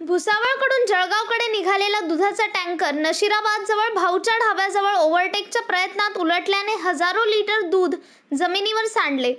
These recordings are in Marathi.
भुसावळकडून जळगावकडे निघालेला दुधाचा टँकर नशिराबाद जवळ भाऊच्या ढाब्याजवळ ओव्हरटेकच्या प्रयत्नात उलटल्याने हजारो लिटर दूध जमिनीवर सांडले.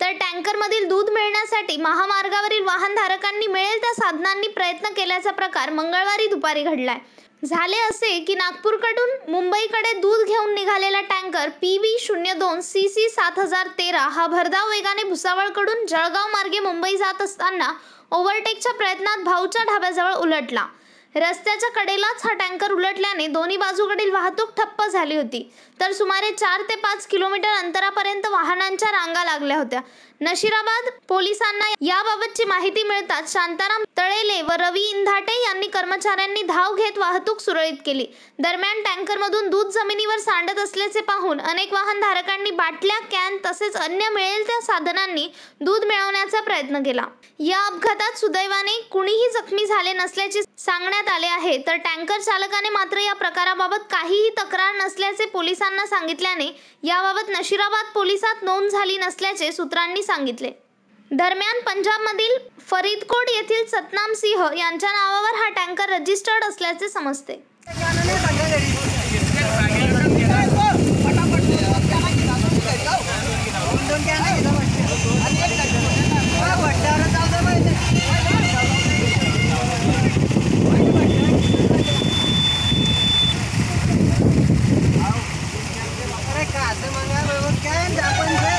तर टँकरमधील दूध मिळण्यासाठी महामार्गावरील वाहनधारकांनी मिळेल त्या साधनांनी प्रयत्न केल्याचा प्रकार मंगळवारी दुपारी घडलाय. झाले असे की नागपूरकडून मुंबईकडे दूध घेऊन निघालेला टँकर पी व्ही शून्य दोन सी सी सात हजार तेरा हा भरधाव वेगाने भुसावळकडून जळगाव मार्गे मुंबई जात असताना ओव्हरटेकच्या प्रयत्नात भाऊच्या ढाब्याजवळ उलटला. रस्त्याच्या कडेलाच हा टँकर उलटल्याने दोन्ही बाजूकडील वाहतूक ठप्प झाली होती. तर सुमारे चार ते पाच किलोमीटर अंतरापर्यंत वाहनांच्या रांगा लागल्या होत्या. नशिराबाद पोलिसांना याबाबतची माहिती मिळताच शांताराम तळेले व रवी इंधाटे यांनी कर्मचाऱ्यांनी धाव घेत वाहतूक सुरळीत केली. दरम्यान टँकरमधून दूध जमिनीवर सांडत असल्याचे पाहून अनेक वाहनधारकांनी बाटल्या कॅन तसेच अन्य मिळेल त्या साधनांनी दूध मिळवण्याचा प्रयत्न केला. या अपघातात सुदैवाने कुणीही जखमी झाले नसल्याचे सांगण्यात आले आहे. तर टँकर चालकाने मात्र या प्रकाराबाबत काहीही तक्रार नसल्याचे पोलिसांना सांगितल्याने याबाबत नशिराबाद पोलिसात नोंद झाली नसल्याचे सूत्रांनी सांगितले. सांगितले. दरम्यान पंजाबमधील फरीदकोट येथील सतनाम सिंह यांच्या नावावर हा टँकर रजिस्टर्ड असल्याचे समजते. आपण